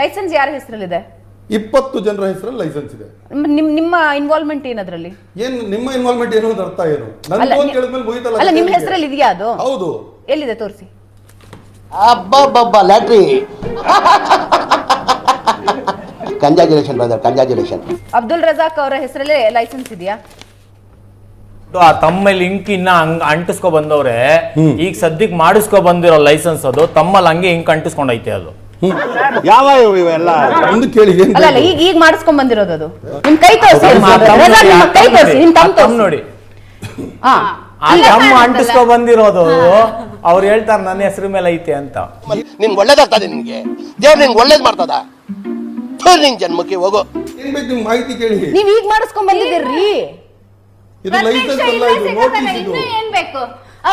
Licence ಯಾರ ಹೆಸರಲ್ಲಿದೆ? ಇಪ್ಪತ್ತು ಜನರ ಹೆಸರಲ್ಲಿ ಲೈಸೆನ್ಸ್ ಇದೆ. ನಿಮ್ ನಿಮ್ಮ ಇನ್ವಾಲ್ವ್ಮೆಂಟ್ ಏನದ್ರಲ್ಲಿ? ಏನ್ ನಿಮ್ಮ ಇನ್ವಾಲ್ವ್ಮೆಂಟ್ ಏನು ಅಂತ ಅರ್ಥ ಏನು? ಅಲ್ಲ, ಫೋನ್ ಅಂತ ನಿ- ಹೇಳಿದ್ಮೇಲೆ ಮುಗಿತಲ್ಲ ಅಲ್ಲ ನಿಮ್ಮ ಹೆಸರಲ್ಲಿ ಇದೆಯಾ ಅದು? ಹೌದು. ಎಲ್ಲಿದೆ ತೋರಿಸಿ. ಅಬ್ಬಬ್ಬಬ್ಬ lottery. Congratulation brother congratulation Abdul Razak ಅವರ ಹೆಸರಲ್ಲೇ ಲೈಸೆನ್ಸ್ ಇದೆಯಾ? ಆ ತಮ್ಮ ಇಂಕ್ ಇನ್ನ ಹಂಗ್ ಅಂಟಿಸ್ಕೊ ಬಂದವ್ರೆ. ಈಗ ಸದ್ಯಕ್ ಮಾಡಿಸ್ಕೊ ಬಂದಿರೋ ಲೈಸೆನ್ಸ್ ಅದು ತಮ್ಮಲ್ಲಿ ಹಂಗೆ ಇಂಕ್ ಅಂಟಿಸ್ಕೊಂಡೈತೆ ಅದು. ಯಾವ ಇವೆಲ್ಲ? ಒಂದು ಕೇಳಿ ಏನ್ ಅಲ್ಲ ಅಲ್ಲ ಈಗ ಈಗ ಮಾಡಿಸ್ಕೊಂಡ್ ಬಂದಿರೋದು ಅದು. ನಿಮ್ ಕೈ ತೋರಿಸಿ ಕೈ ತೋರಿಸಿ ನಿಮ್ ತಮ್ಮ ನೋಡಿ, ತಮ್ಮ ತೋರಿಸಿ. ನೋಡಿ. ಹಾ. ಆ ತಮ್ಮ ಅಂಟಿಸ್ಕೊ ಬಂದಿರೋದು ಅವ್ರು ಹೇಳ್ತಾರೆ ನನ್ನ ಹೆಸರು ಮೇಲೆ ಐತೆ ಅಂತ. ನಿನ್ಗೆ ಒಳ್ಳೇದಾಗ್ತದೆ ನಿನ್ಗೆ ದೇವ್ರು ನಿನ್ಗೆ ಒಳ್ಳೇದ್ ಮಾಡ್ತದ. ಥು, ನಿನ್ ಜನ್ಮಕ್ಕೆ ಹೋಗು. ಏನ್ ಬೇಕು ನಿಮ್ ಮಾಹಿತಿ ಕೇಳಿ? ನೀವ್ ಈಗ ಮಾಡಿಸ್ಕೊಂಡ್ ಬಂದಿದ್ದೀರಿ ಇದು ಲೈಸೆನ್ಸ್ ಅಲ್ಲ ಇದು ನೋಟಿಸ್ ಇದು.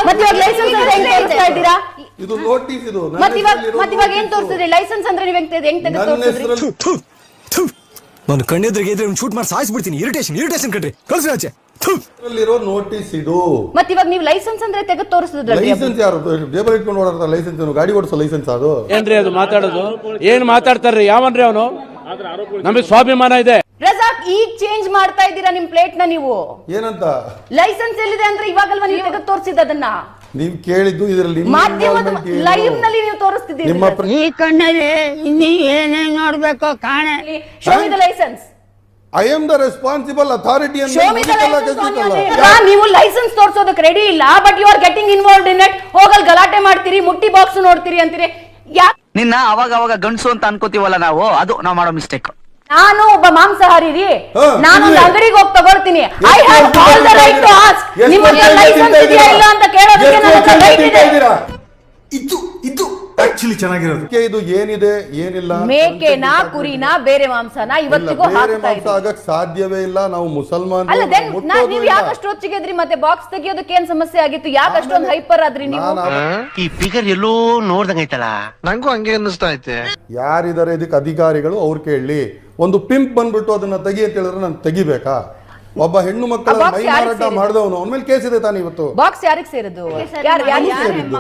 ಮತ್ತೆ ಇವಾಗ ಲೈಸೆನ್ಸ್ ಅಂದ್ರೆ ಹೆಂಗ್ ತೋರಿಸ್ತಾ ಇದ್ದೀರಾ? ಇದು ನೋಟಿಸ್ ಇದು ನನ್ನ ಇವಾಗ ಹೆಸರಲ್ಲಿರೋ ಇವಾಗ ಏನ್ notice. ತೋರಿಸಿದ್ರಿ ಲೈಸೆನ್ಸ್ ಅಂದ್ರೆ ನೀವ್ ಹೆಂಗ್ ತೆಗ್ದು- ಹೆಂಗ್ ತೆಗೆದು ತೋರಿಸಿದ್ರಿ? ನಾನು ಕಣ್ಣೆದ್ರಿಗೆ ಇದ್ರೆ ಶೂಟ್ ಮಾಡಿ ಸಾಯಿಸ್ಬಿಡ್ತೀನಿ. ಇರಿಟೇಷನ್ ಇರಿಟೇಷನ್ ಕಣ್ರಿ. ಕಳ್ಸಿ ಆಚೆ. ನೋಟಿಸ್ ಇದು. ಮತ್ತೆ ಇವಾಗ ನೀವು ಲೈಸೆನ್ಸ್ ಅಂದ್ರೆ ತೆಗೆದು ತೋರಿಸಿದ್ರಲ್ರಿ ಲೈಸೆನ್ಸ್ ಯಾರು? ಟೇಬಲ್ ಇಟ್ಕೊಂಡು ಓಡಾಡ್ತಾರೆ ಲೈಸೆನ್ಸ್ ಏನು? ಗಾಡಿ ಓಡಿಸೋ ಲೈಸೆನ್ಸ್ ಅದು? ಏನ್ರಿ ಅದು ಮಾತಾಡೋದು? ಏನ್ ಮಾತಾಡ್ತಾರ್ರಿ? ಯಾವನ್ರಿ ಅವನು? ನಮಗೆ ಸ್ವಾಭಿಮಾನ ಇದೆ. ರಜಾಕ್ ಈಗ ಚೇಂಜ್ ಮಾಡ್ತಾ ಇದ್ದೀರಾ ನಿಮ್ ಪ್ಲೇಟ್ನ ನೀವು? ಏನಂತ? ಲೈಸೆನ್ಸ್ ಎಲ್ಲಿದೆ ಅಂದ್ರೆ ಇವಾಗಲ್ವಾ ನೀವು ತೆಗೆದು ತೋರಿಸಿದ ಅದನ್ನ? ನೀವು ಕೇಳಿದ್ದು ಇದರಲ್ಲಿ ಮಾಧ್ಯಮದ ಲೈವ್ನಲ್ಲಿ ನೀವು ತೋರಿಸ್ತಿದ್ದೀರಿ ನಿಮ್ಮ ಈ ಕಣ್ಣಲ್ಲಿ ಇನ್ನೀ ಏನೇನ್ ನೋಡ್ಬೇಕೋ ಕಾಣೆ. Show me the license I am the responsible authority. ನೀವು ಲೈಸೆನ್ಸ್ ತೋರಿಸೋದಕ್ಕೆ ರೆಡಿ ಇಲ್ಲ but you are getting involve in it ಹೋಗಲ್ ಗಲಾಟೆ ಮಾಡ್ತೀರಿ ಮುಟ್ಟಿ ಬಾಕ್ಸ್ ನೋಡ್ತೀರಿ ಅಂತೀರಿ. ಯಾಕೆ ನಿನ್ನ ಅವಾಗ ಅವಾಗ ಗಂಡಸು ಅಂತ ಅನ್ಕೋತೀವಲ್ಲ ನಾವು? ಅದು ನಾವು ಮಾಡೋ ಮಿಸ್ಟೇಕ್ ನಾನು ಒಬ್ಬ ಮಾಂಸಾಹಾರಿ ರೀ ನಾನು ಒಂದು. ಅಂಗಡಿಗೆ ಹೋಗಿ ತಗೊಳ್ತೀನಿ. I have all the right to ask ನಿಮ್ಮ ಲೈಸೆನ್ಸ್ ಇದೆಯಾ ಇಲ್ಲ ಅಂತ ಕೇಳೋದಕ್ಕೆ ನನ್ನ ರೈಟ್ ಇದೆ? ಇದು ಇದು ಆಕ್ಚುಲಿ ಚೆನ್ನಾಗಿರೋದು. ಇದು ಏನಿದೆ? ಏನಿಲ್ಲ? ಮೇಕೆನ ಕುರಿನ ಬೇರೆ ಮಾಂಸನ ಇವತ್ತಿಗೂ ಬೇರೆ ಹಾಕ್ತಾ ಮಾಂಸ ಆಗಕ್ ಸಾಧ್ಯವೇ ಇಲ್ಲ. ನಾವು ಮುಸಲ್ಮಾನ್ ಅಲ್ಲ ದೆನ್ ನೀವು ಯಾಕಷ್ಟು ಹೊಚ್ಚಿಗೆದ್ರಿ ಮತ್ತೆ ಬಾಕ್ಸ್ ತೆಗಿಯೋದಕ್ಕೆ ಏನ್ ಸಮಸ್ಯೆ ಆಗಿತ್ತು? ಯಾಕೆ ಅಷ್ಟೊಂದು ಹೈಪರ್ ಆದ್ರಿ ನೀವು? ಈ ಫಿಗರ್ ಎಲ್ಲೋ ನೋಡ್ದಂಗೈತಲ್ಲ ನಂಗೂ ಹಂಗೆ ಅನ್ನಿಸ್ತಾ ಐತೆ. ಯಾರಿದ್ದಾರೆ ಇದಕ್ಕೆ ಅಧಿಕಾರಿಗಳು? ಅವ್ರು ಕೇಳಲಿ ಒಂದು ಪಿಂಪ್ ಬಂದ್ಬಿಟ್ಟು ಅದನ್ನ ತೆಗಿ ಅಂತ ಹೇಳಿದ್ರೆ ನಾನು ತೆಗಿಬೇಕಾ? ಒಬ್ಬ ಹೆಣ್ಣು ಮಕ್ಕಳ ಆ box ಮೈ ಯಾರಿಗೆ ಮಾರಾಟ ಸೇರಿದ್ದು? ಮಾಡಿದವನು ಅವನ ಮೇಲೆ ಕೇಸ್ ಇದೆ ತಾನೆ ಇವತ್ತು. ಬಾಕ್ಸ್ ಯಾರಿಗೆ ಸೇರಿದ್ದು? ಯಾರು ಯಾರಿಗೆ ಸೇರಿದ್ದು?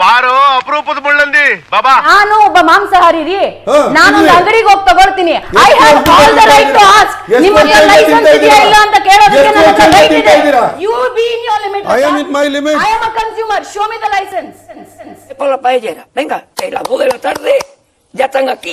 ಬಾರೋ ಅಪರೂಪದ ಮುಳ್ಳಂದಿ ಬಾಬಾ. ನಾನು ಒಬ್ಬ ಮಾಂಸಾಹಾರಿ ರೀ ಹಾ, ನಾನು ಇರ್ಲಿ. ಅಂಗಡಿಗೆ ಹೋಗಿ ತಗೊಳ್ತೀನಿ. I have all the right to ಇದ್ದೀರಾ? ಆಸ್ಕ್ ಎಷ್ಟು ವರ್ಷ ತಿಂತಾ ಲೈಸೆನ್ಸ್ ಇದೆಯಾ ಇಲ್ಲ ಅಂತ ಕೇಳೋದಕ್ಕೆ ಎಷ್ಟು ನನ್ನ ಹತ್ರ ವರ್ಷ ರೈಟ್ ತಿಂತಾ ಇದೆ. ಇದ್ದೀರಾ? You be in your limit I am in my limit. I am a consumer show me the license por la paellera. Venga, que la de la tarde ya están aquí.